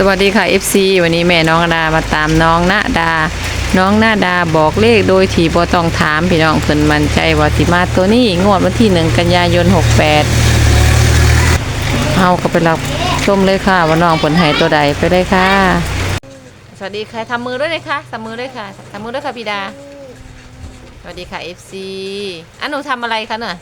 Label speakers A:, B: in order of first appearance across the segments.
A: สวัสดีค่ะ FC วันนี้แม่น้องดามาตามน้องนาดา น้องนาดาบอกเลขโดยที่บ่ต้องถามพี่น้องเพิ่นมั่นใจว่าสิมาตัวนี้งวดวันที่1กันยายน 68เฮาก็ไปรับชมเลยค่ะว่าน้องเพิ่นให้ตัวใดไปเลยค่ะ สวัสดีค่ะทำมือด้วยเลยค่ะทำมือด้วยค่ะทำมือด้วยค่ะพี่ดา สวัสดีค่ะ FC อันหนูทำอะไรคะเนี่ย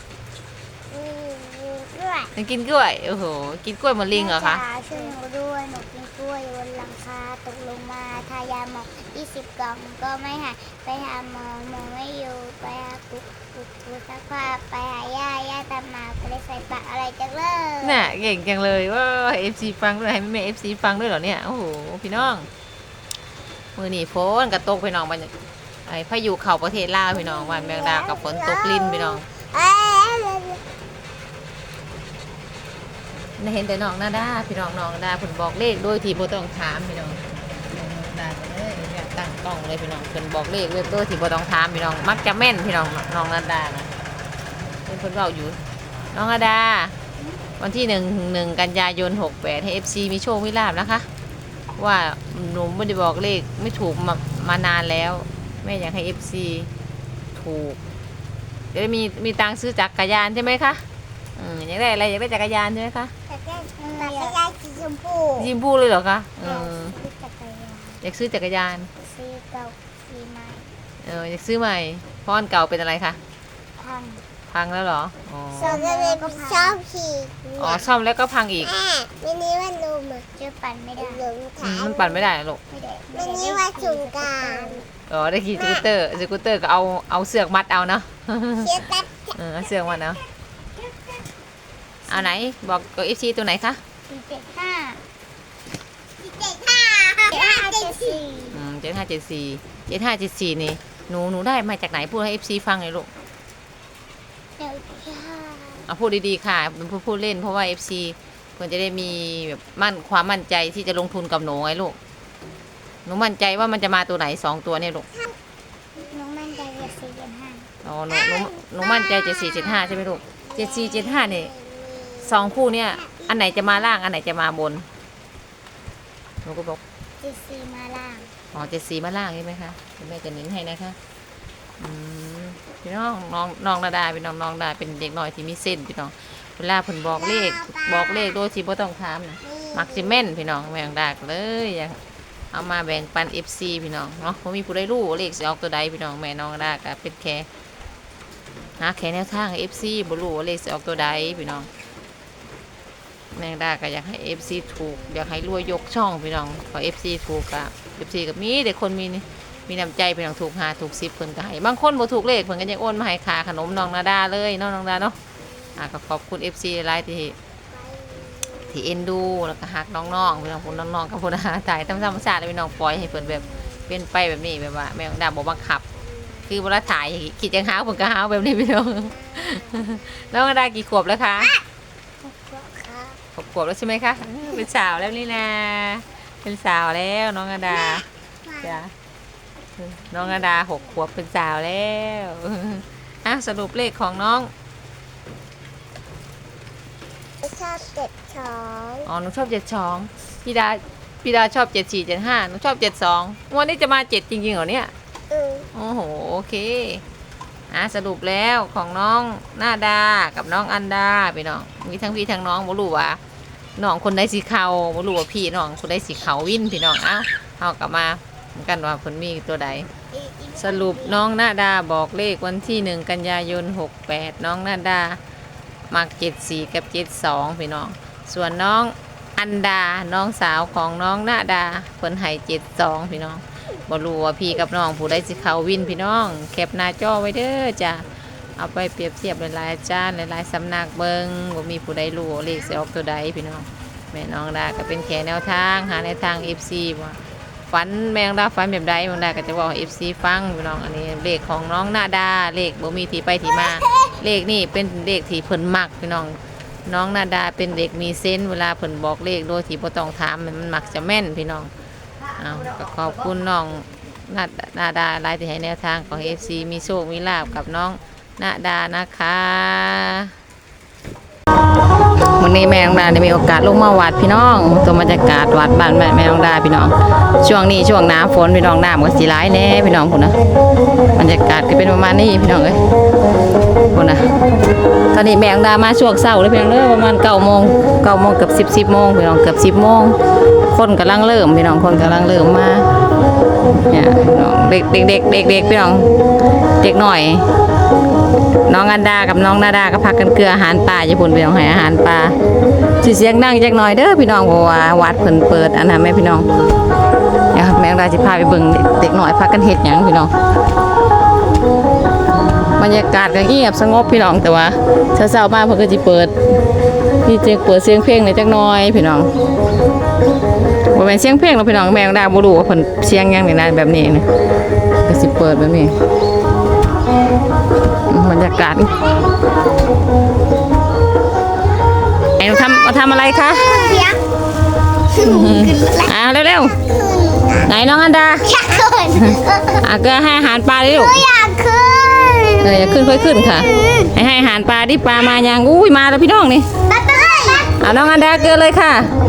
B: ด้วย
A: หนูกินกล้วย โอ้โห กินกล้วยเหมือนลิงเหรอคะ
B: แม่จ๋าช่วยหนูด้วย หนูกิ นกล้วยบนหลังคาตกลงมาทายาหมอก20 กล่องก็ไม่หายไปหาหมอหมอไม่อยู่ไปหากุ๊กกุ๊กกุ๊กสักผ้าไปหาย่าย่าตามมาก็เลยใส่ปากอะไรจังเลย
A: น่ะเก่งจังเลยว่าเอฟซีฟังด้วยให้แม่เอฟซีฟังด้วยเหรอเนี่ยโอ้โหพี่น้องมือนี่ฝนกระตกพี่น้องมันไอ้พายุเข่าประเทศลาวพี่น้องวันแมงดากับฝนตกลิ้นพี่น้อง
B: เอ้ย
A: น่า เห็นแต่น้องนาดาพี่น้องน้องนาดาผลบอกเลขโดยที่บ่ต้องถามพี่น้องนาดาเลยอยากตั้งกล้องเลยพี่น้องเพิ่นบอกเลขโดยที่บ่ต้องถามพี่น้อง มักจะแม่นพี่น้องน้องนาดานะเพิ่นเพิ่นเว้าอยู่ น้องนาดา วันที่หนึ่งหนึ่งกันยายนหกแปดให้เอฟซีมีโชคมีลาบนะคะ ว่าหนูไม่ได้บอกเลขไม่ถูกมามานานแล้วแม่อยากให้เอฟซีถูกจะได้มีมีตังค์ซื้อจักรยานใช่ไหมคะ อืมอยากได้อะไรอยากได้จักรยานใช่ไหมคะ
B: แต่แก้แต่แก้สีชมพู
A: ยิมพูเลยเหรอคะเออ
B: ซื้อจักรยาน
A: อยากซื้อจักรยาน
B: ซื้อเก่าซื้อใหม่
A: เอออยากซื้อใหม่เพราะอันเก่าเป็นอะไรคะ
B: พัง
A: พังแล้วเหรออ๋อ
B: ชอบเลยชอบขี่
A: อ๋อซ่อมแล้วก็พังอีก
B: แม่มินิว่าลุมอะจะปั่นไม่ได้ลุม
A: อืมมันปั่นไม่ได้หรอก
B: ไม่ได้มินิว่าสงกราร
A: อ๋อได้ขี่สกูตเตอร์สกูตเตอร์ก็เอาเอาเสือกมัดเอาเนาะ
B: เชื่อตัด
A: เออเอาเสือกมัดเอา เอาไหนบอกกับเอฟซีตัวไหนคะ
B: สี่เจ็ดห้าสี่เจ็ดห้าเจ็ดห้าเจ็ดสี่
A: อืมเจ็ดห้าเจ็ดสี่เจ็ดห้าเจ็ดสี่นี่หนูหนูได้มาจากไหนพูดให้เอฟซีฟังหน่อยลูก
B: เดี๋ยวจ้า
A: เอาพูดดีๆค่ะเป็นผู้พูดเล่นเพราะว่าเอฟซีควรจะได้มีแบบมั่นความมั่นใจที่จะลงทุนกับหนูไงลูกหนูมั่นใจว่ามันจะมาตัวไหนสองตัวเนี่ยลูก
B: น้องมั่นใจจะสี่เจ็ดห้า
A: อ๋อหนูหนูหนูมั่นใจเจ็ดสี่เจ็ดห้าใช่ไหมลูกเจ็ดสี่เจ็ดห้าเนี่ย สองคู่เนี่ย อันไหนจะมาล่างอันไหนจะมาบนหนูก็บอก
B: เจ็ดสี่มาล่าง
A: อ๋อเจ็ดสีมาล่างใช่ไหมคะเดี๋ยวแม่จะเนิ้นให้นะคะอืมพี่น้องน้องน้องนาดาพี่น้องน้องดาเป็นเด็กน้อยที่มีเส้นพี่น้องเวลาเพิ่นบอกเลขบอกเลขโดยที่บ่ต้องถามนะมักสิแม่นพี่น้องแม่งดากเลยอยากเอามาแบ่งปัน FC พี่น้องเนาะบ่มีผู้ใดรู้เลขสิออกตัวใดพี่น้องแม่น้องดาก็เป็นแค่หาแค่แนวทางให้ FC บ่รู้ว่าเลขสิออกตัวใดพี่น้อง แมงดาก็อยากให้ FC ถูก อยากให้รวยยกช่องพี่น้องขอ FC ถูกกับ FC กับมีเด็กคนมีมีน้ำใจพี่น้องถูกหาถูกสิบเพิ่นก็ให้บางคนบ่ถูกเลขเพิ่นก็ยังโอนมาให้ค่าขนมน้องนาดาเลยน้องน้องดาเนาะอะก็ขอบคุณ FC หลายที่ที่เอ็นดูแล้วก็ฮักน้องๆพี่น้องพุ่นน้องๆกับพุ่นหาถ่ายตามธรรมชาติพี่น้องปล่อยให้เพิ่นแบบเป็นไปแบบนี้แบบว่าแมงดาบ่บังคับคือเวลาถ่ายคิดจังหาวเพิ่นก็หาวแบบนี้พี่น้องน้องนาดากี่ขวบแล้วคะ ขวบแล้วใช่ไหมคะเออเป็นสาวแล้วนี่นะเป็นสาวแล้วน้องอดาจ้ะน้องอดาหกขวบเป็นสาวแล้วอะสรุปเลขของน้อง
B: ชอบเจ็ดสอง
A: อ๋อหนูชอบเจ็ดสองพี่ดาพี่ดาชอบเจ็ดสี่เจ็ดห้าหนูชอบเจ็ดสองวันนี้จะมาเจ็ดจริงๆเหรอเนี่ย
B: อือ
A: โอ้โหโอเคอะสรุปแล้วของน้องหน้าดากับน้องอันดาไปน้องมีทั้งพี่ทั้งน้องบ่รู้ว่า น้องคนใดสีเขาบ่รู้ว่าพี่น้องคนใดสีเขาวินพี่น้องเอ้าเอากลับมาเหมือนกันว่าผลมีตัวใด สรุปน้องนาดาบอกเลขวันที่หนึ่งกันยายน68น้องนาดามัก74กับ72พี่น้อง ส่วนน้องอันดาน้องสาวของน้องนาดาเพิ่นให้72พี่น้องบ่รู้ว่าพี่กับน้องผู้ใดสิเขาวินพี่น้องแคปหน้าจอไว้เด้อจ้ะ เอาไปเปรียบเทียบหลายๆอาจารย์หลายๆสำนักเบิงบ่มีผู้ใดรู้เลขเสิออกตัวใดพี่น้องแม่น้องดาก็เป็นแค่แนวทาง หาแนวทาง FC ว่าฝันแมงดาฝันแบบใดแมงดาก็จะบอกเอฟซีฟังพี่น้องอันนี้เลขของน้องนาดาเลขบ่มีที่ไปที่มาเลขนี่เป็นเลขที่เพิ่นมักพี่น้องน้องนาดาเป็นเด็กมีเซนเวลาเพิ่นบอกเลขโดยที่บ่ต้องถามมันมันมักจะแม่นพี่น้องเอาก็ขอบคุณน้องนานาดาหลายที่ให้แนวทางของ FC มีโชคมีลาบกับน้อง นาดานะคะวันนี้แม่น้องดาได้มีโอกาสลงมาวัดพี่น้องตัวบรรยากาศวัดบ้านแม่แม่น้องดาพี่น้อง ช่วงนี้ช่วงหน้าฝนพี่น้องน้ำก็สิร้ายแน่พี่น้องคุณนะบรรยากาศก็เป็นประมาณนี้พี่น้องเอ้ยคุณนะตอนนี้แม่น้องดามาช่วงเช้าเลยพี่น้องเด้อประมาณเก้าโมงเก้าโมงเกือบสิบสิบโมงพี่น้องเกือบสิบโมงคนกำลังเริ่มพี่น้องคนกำลังเริ่มมาเนี่ยเด็กเด็กเด็กเด็กเด็กพี่น้องเด็กหน่อย น้องอันดากับน้องนาดาก็พักกันเกลืออาหารป่าญี่ปุ่นพี่น้องให้อาหารป่าสิเสียงดังจักหน่อยเด้อพี่น้องเพราะว่าวัดเพิ่นเปิดอันนั้นแม่พี่น้องเดี๋ยวแม่ดาสิพาไปเบิ่งเด็กหน่อยพักกันเฮ็ดหยังพี่น้องบรรยากาศก็เงียบสงบพี่น้องแต่ว่าเช้าๆมาเพิ่นก็สิเปิดนี่จึงเปิดเสียงเพลงหน่อยจักหน่อยพี่น้องบ่แม่นเสียงเพลงหรอกพี่น้องแม่ดาบ่รู้ว่าเพิ่นเสียงหยังนี่นะแบบนี้นี่ก็สิเปิดแบบนี้ บรรยากาศไอ้หนูทำมาทำอะไรคะ
B: เสียง
A: อ่าเร็วๆไหนน้องอันดา
B: อยากขึ้น
A: อะก็ให้อาหารปลาดิลูก
B: อยากขึ้น
A: เอออย่าขึ้นค่อยขึ้นค่ะ ให้ให้อาหารปลาดิปลามายังอุ้ยมาแล้วพี่น้องนี่
B: ตัดเลย
A: อะน้องอันดาเกินเลยค่ะโ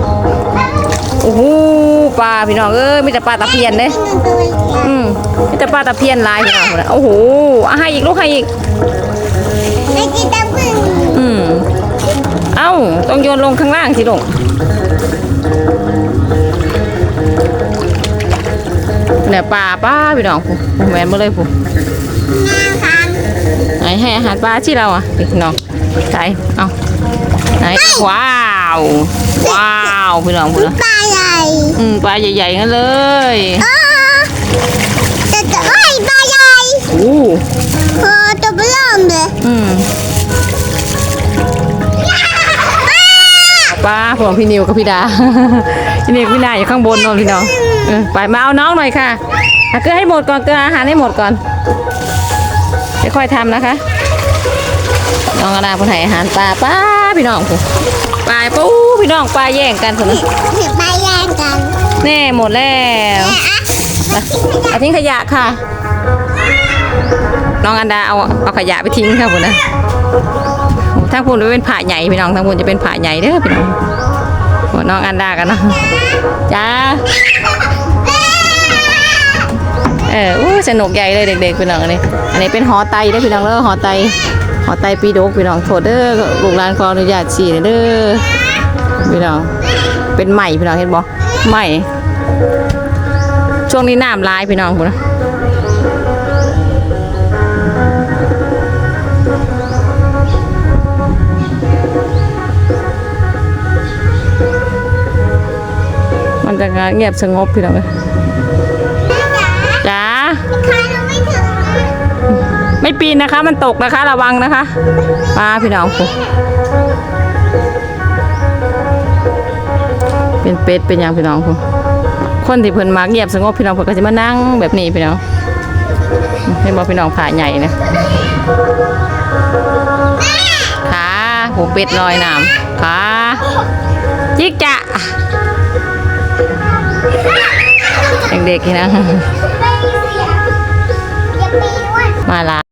A: อ้โหปลาพี่น้องเอ้ยมีแต่ปลาตะเพียนเด้อืมมีแต่ปลาตะเพียนลายพี่น้องคนน่ะโอ้โหอะให้อีกลูกให้อีก
B: ไม่กินตะพึ่ง
A: อืมเอ้าต้องโยนลงข้างล่างสิลูกเนี่ยปลาป้าพี่น้องผู้ผู้แม่นมาเลยผู้
B: งาคัน
A: ไหนให้อาหารปลาที่เราอะพี่น้องใส่เอาไหนว้าว ว้าว พี่น้องผู้นะ
B: ปลาใหญ่
A: อืม ปลาใหญ่ๆงั้นเลย
B: อ๋อจะจะเอ้ยปลาใหญ่
A: อู้
B: เออตัวเบล่มเลย
A: อืมปลาของพี่นิวกับพี่ดา พี่นิวกับพี่ดาอยู่ข้างบนโนนพี่น้องเออไปมาเอาน้องหน่อยค่ะเอาเกลือให้หมดก่อนเกลืออาหารให้หมดก่อนเดี๋ยวค่อยทำนะคะน้องกระดาคนให้อาหารปลาป้าพี่น้องผู้ปลาปูพี่น้องปลาแย่งกันคนนี้
B: ปลาแย่งกัน
A: แน่หมดแล้วไปเอาทิ้งขยะค่ะ น้องอันดาเอาเอาขยะไปทิ้งค่ะคุณนะทั้งพูนจะเป็นผ่าใหญ่พี่น้องทั้งพูนจะเป็นผ่าใหญ่เด้อพี่น้องโอ้น้องอันดากันเนาะจ้าเอออู้สนุกใหญ่เลยเด็กๆพี่น้องอันนี้อันนี้เป็นหอไตได้อพี่น้องเด้อหอไตหอไตปีโดกพี่น้องโทษเด้อลูกหลานขออนุญาตฉี่เด้อพี่น้องเป็นใหม่พี่น้องเห็นบ่ ใหม่ ช่วงนี้น้ำลายพี่น้องพุ่นะมันจะเงียบสงบพี่น้องเอ้ยจ้า
B: ไม่
A: ปีนนะคะ มันตกนะคะ ระวังนะคะป้าพี่น้องผู้ เป็นเป็ดเป็นอย่างพี่น้องผู้คนที่เพิ่นมาเงียบสงบพี่น้องเพิ่นก็จะมานั่งแบบนี้พี่น้องเห็นบอกพี่น้องผ่าใหญ่นะขาหูเป็ดลอยน้ำขาจิกจะเด็กๆนี่นะมาละ